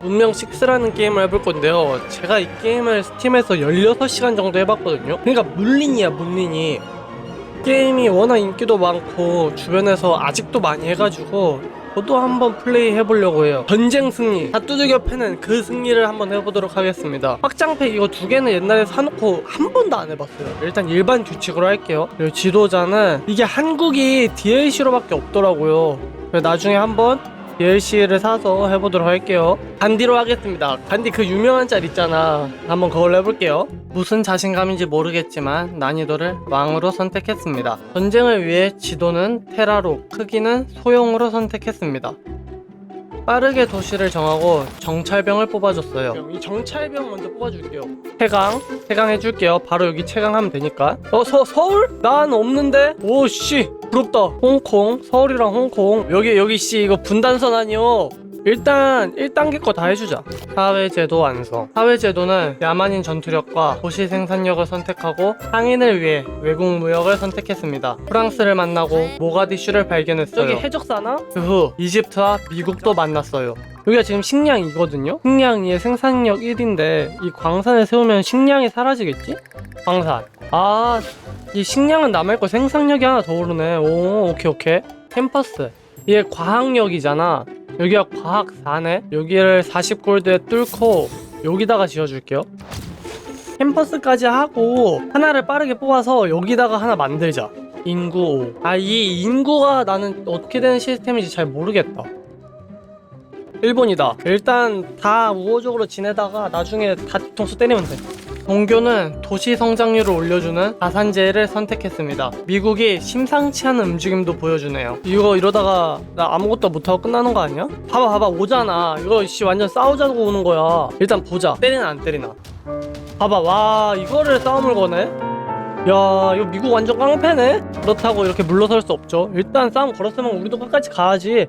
운명 6라는 게임을 해볼 건데요. 제가 이 게임을 스팀에서 16시간 정도 해봤거든요. 그러니까 물린이야, 물린이. 게임이 워낙 인기도 많고 주변에서 아직도 많이 해가지고 저도 한번 플레이 해보려고 해요. 전쟁 승리, 다 두들겨 패는 그 승리를 한번 해보도록 하겠습니다. 확장팩 이거 두 개는 옛날에 사놓고 한 번도 안 해봤어요. 일단 일반 규칙으로 할게요. 그리고 지도자는 이게 한국이 DLC로 밖에 없더라고요. 나중에 한번 DLC를 사서 해보도록 할게요. 간디로 하겠습니다. 간디 그 유명한 짤 있잖아. 한번 그걸로 해볼게요. 무슨 자신감인지 모르겠지만 난이도를 왕으로 선택했습니다. 전쟁을 위해 지도는 테라로, 크기는 소형으로 선택했습니다. 빠르게 도시를 정하고 정찰병을 뽑아줬어요. 이 정찰병 먼저 뽑아줄게요. 채강, 채강 해줄게요. 바로 여기 채강하면 되니까. 어, 서, 서울? 난 없는데? 오, 씨. 부럽다. 홍콩, 서울이랑 홍콩. 여기, 여기, 씨. 이거 분단선 아니요. 일단 1단계 거 다 해주자. 사회제도 완성. 사회제도는 야만인 전투력과 도시 생산력을 선택하고 상인을 위해 외국 무역을 선택했습니다. 프랑스를 만나고 모가디슈를 발견했어요. 여기 해적사나? 그 후 이집트와 미국도 만났어요. 여기가 지금 식량이거든요. 식량이 생산력 1인데 이 광산을 세우면 식량이 사라지겠지? 광산. 아, 이 식량은 남아있고 생산력이 하나 더 오르네. 오, 오케이, 오케이. 캠퍼스. 이게 과학력이잖아. 여기가 과학사네. 여기를 40골드에 뚫고 여기다가 지어줄게요. 캠퍼스까지 하고 하나를 빠르게 뽑아서 여기다가 하나 만들자. 인구 5. 아, 이 인구가 나는 어떻게 되는 시스템인지 잘 모르겠다. 일본이다. 일단 다 우호적으로 지내다가 나중에 다 뒤통수 때리면 돼. 동교는 도시 성장률을 올려주는 가산제를 선택했습니다. 미국이 심상치 않은 움직임도 보여주네요. 이거 이러다가 나 아무것도 못하고 끝나는 거 아니야? 봐봐 봐봐 오잖아. 이거 씨 완전 싸우자고 오는 거야. 일단 보자. 때리나 안 때리나. 봐봐 와 이거를 싸움을 거네. 야 이거 미국 완전 깡패네. 그렇다고 이렇게 물러설 수 없죠. 일단 싸움 걸었으면 우리도 끝까지 가야지.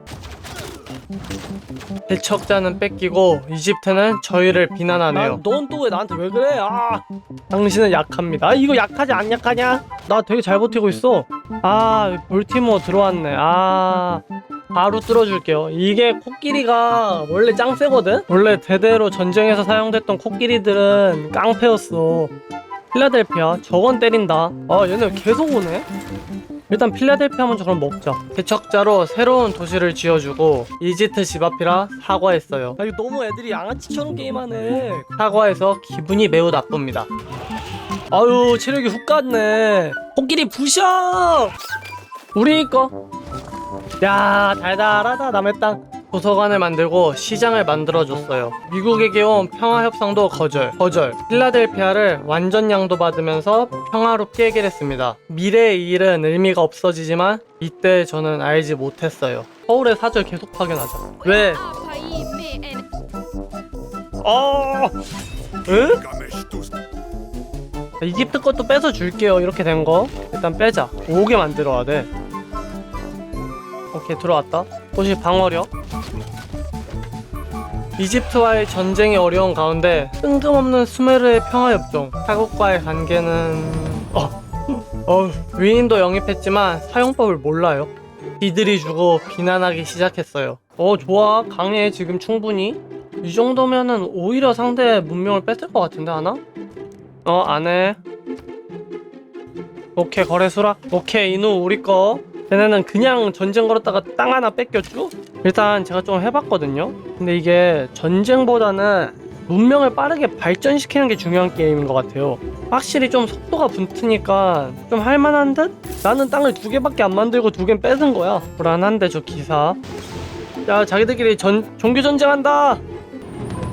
대척자는 뺏기고 이집트는 저희를 비난하네요. 넌 또 왜 나한테 왜 그래? 아, 당신은 약합니다. 아, 이거 약하지 안 약하냐? 나 되게 잘 버티고 있어. 아, 볼티모 들어왔네. 아, 바로 뚫어줄게요. 이게 코끼리가 원래 짱 세거든? 원래 대대로 전쟁에서 사용됐던 코끼리들은 깡패였어. 필라델피아, 저건 때린다. 아, 얘네 계속 오네? 일단 필라델피아 먼저 그럼 먹자. 개척자로 새로운 도시를 지어주고 이집트 집 앞이라 사과했어요. 아, 이거 너무 애들이 양아치처럼 게임하네. 사과해서 기분이 매우 나쁩니다. 아유 체력이 훅 갔네. 코끼리 부셔. 우리 거. 야 달달하다 남의 땅. 도서관을 만들고 시장을 만들어줬어요. 미국에게 온 평화협상도 거절, 거절. 필라델피아를 완전 양도받으면서 평화롭게 해결했습니다. 미래의 이 일은 의미가 없어지지만 이때 저는 알지 못했어요. 서울의 사절 계속 파견하자. 왜? 어? 응? 이집트 것도 뺏어 줄게요. 이렇게 된 거. 일단 빼자. 5개 만들어야 돼. 오케이 들어왔다. 도시 방어력. 이집트와의 전쟁이 어려운 가운데 뜬금없는 수메르의 평화협정. 타국과의 관계는 어, 어 위인도 영입했지만 사용법을 몰라요. 비들이 주고 비난하기 시작했어요. 어 좋아 강해 지금 충분히. 이 정도면은 오히려 상대의 문명을 뺐을 것 같은데 하나? 어 안 해. 오케이 거래 수락. 오케이 이누 우리 거. 쟤네는 그냥 전쟁 걸었다가 땅 하나 뺏겼죠? 일단 제가 좀 해봤거든요. 근데 이게 전쟁보다는 문명을 빠르게 발전시키는 게 중요한 게임인 것 같아요. 확실히 좀 속도가 붙으니까 좀 할만한 듯? 나는 땅을 두 개밖에 안 만들고 두개 뺏은 거야. 불안한데 저 기사. 야 자기들끼리 전 종교 전쟁한다.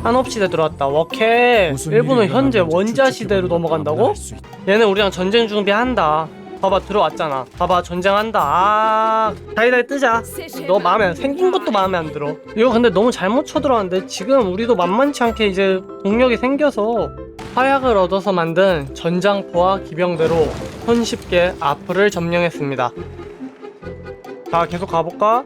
한업 시대 들어왔다. 오케이. 일본은 현재 원자 시대로 넘어간다고? 얘는 우리랑 전쟁 준비한다. 봐봐 들어왔잖아. 봐봐 전쟁한다. 아 다이다이 뜨자. 너 마음에 안, 생긴 것도 마음에 안 들어. 이거 근데 너무 잘못 쳐들어왔는데 지금 우리도 만만치 않게 이제 동력이 생겨서 화약을 얻어서 만든 전장포와 기병대로 손쉽게 앞을 점령했습니다. 자 계속 가볼까?